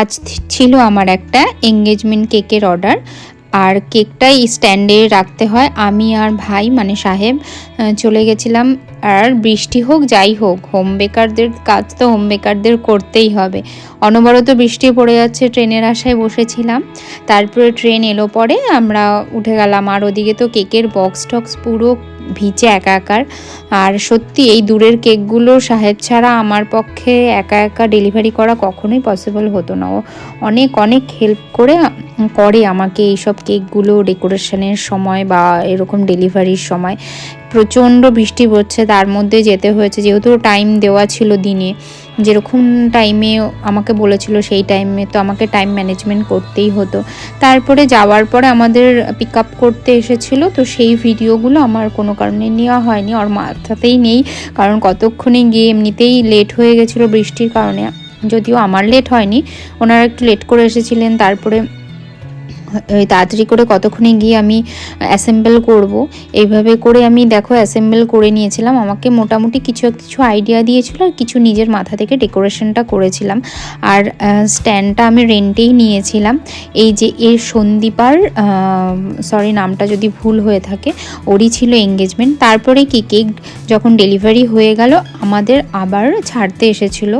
আজ ছিল আমার একটা এঙ্গেজমেন্ট কেকের অর্ডার আর কেকটাই স্ট্যান্ডে রাখতে হয়। আমি আর ভাই মানে সাহেব চলে গেছিলাম। আর বৃষ্টি হোক, যাই হোক হোম বেকারদের কাজ তো হোম বেকারদের করতেই হবে। অনবরত বৃষ্টি পড়ে যাচ্ছে, ট্রেনের আশায় বসেছিলাম। তারপরে ট্রেন এলো পরে, আমরা উঠে গেলাম। আর ওদিকে তো কেকের বক্স টক্স পুরো ভিজে একাকার আর সত্যি এই দূরের কেকগুলো সাহেব ছাড়া আমার পক্ষে একা একা ডেলিভারি করা কখনোই পসিবল হতো না। ও অনেক অনেক হেল্প করে করে আমাকে এইসব কেকগুলো ডেকোরেশনের সময় বা এরকম ডেলিভারির সময়। প্রচণ্ড বৃষ্টি পড়ছে তার মধ্যে যেতে হয়েছে, যেহেতু টাইম দেওয়া ছিল দিনে। যেরকম টাইমে আমাকে বলেছিল, সেই টাইমে তো আমাকে টাইম ম্যানেজমেন্ট করতেই হতো। তারপরে যাওয়ার পরে আমাদের পিক আপ করতে এসেছিল, তো সেই ভিডিওগুলো আমার কোনো কারণে নেওয়া হয়নি, আর মাথাতেই নেই, কারণ কতক্ষণে গিয়ে এমনিতেই লেট হয়ে গেছিল বৃষ্টির কারণে। যদিও আমার লেট হয়নি, ওনারা একটু লেট করে এসেছিলেন, তারপরে তাড়াতাড়ি করে কতক্ষণে গিয়ে আমি অ্যাসেম্বল করব? এইভাবে করে আমি দেখো অ্যাসেম্বল করে নিয়েছিলাম। আমাকে মোটামুটি কিছু কিছু আইডিয়া দিয়েছিল আর কিছু নিজের মাথা থেকে ডেকোরেশনটা করেছিলাম। আর স্ট্যান্ডটা আমি রেন্টেই নিয়েছিলাম। এই যে এর সন্দীপার সরি নামটা যদি ভুল হয়ে থাকে, ওরই ছিল এঙ্গেজমেন্ট তারপরে কি, কেক যখন ডেলিভারি হয়ে গেল, আমাদের আবার ছাড়তে এসেছিল।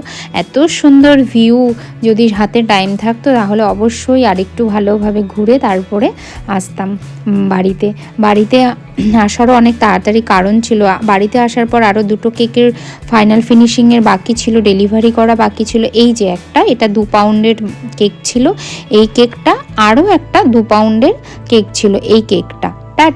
এত সুন্দর ভিউ যদি হাতে টাইম থাকতো তাহলে অবশ্যই আরেকটু ভালোভাবে ঘুরে তারপরে আসতাম। বাড়িতে। বাড়িতে আসারও অনেক তাড়াতাড়ি কারণ ছিল। বাড়িতে আসার পর আরও দুটো কেকের ফাইনাল ফিনিশিংয়ের বাকি ছিল ডেলিভারি করা বাকি ছিল। এই যে একটা, এটা দু পাউন্ডের কেক ছিল। এই কেকটা আরও একটা দু পাউন্ডের কেক ছিল। এই কেকটা। টাটা।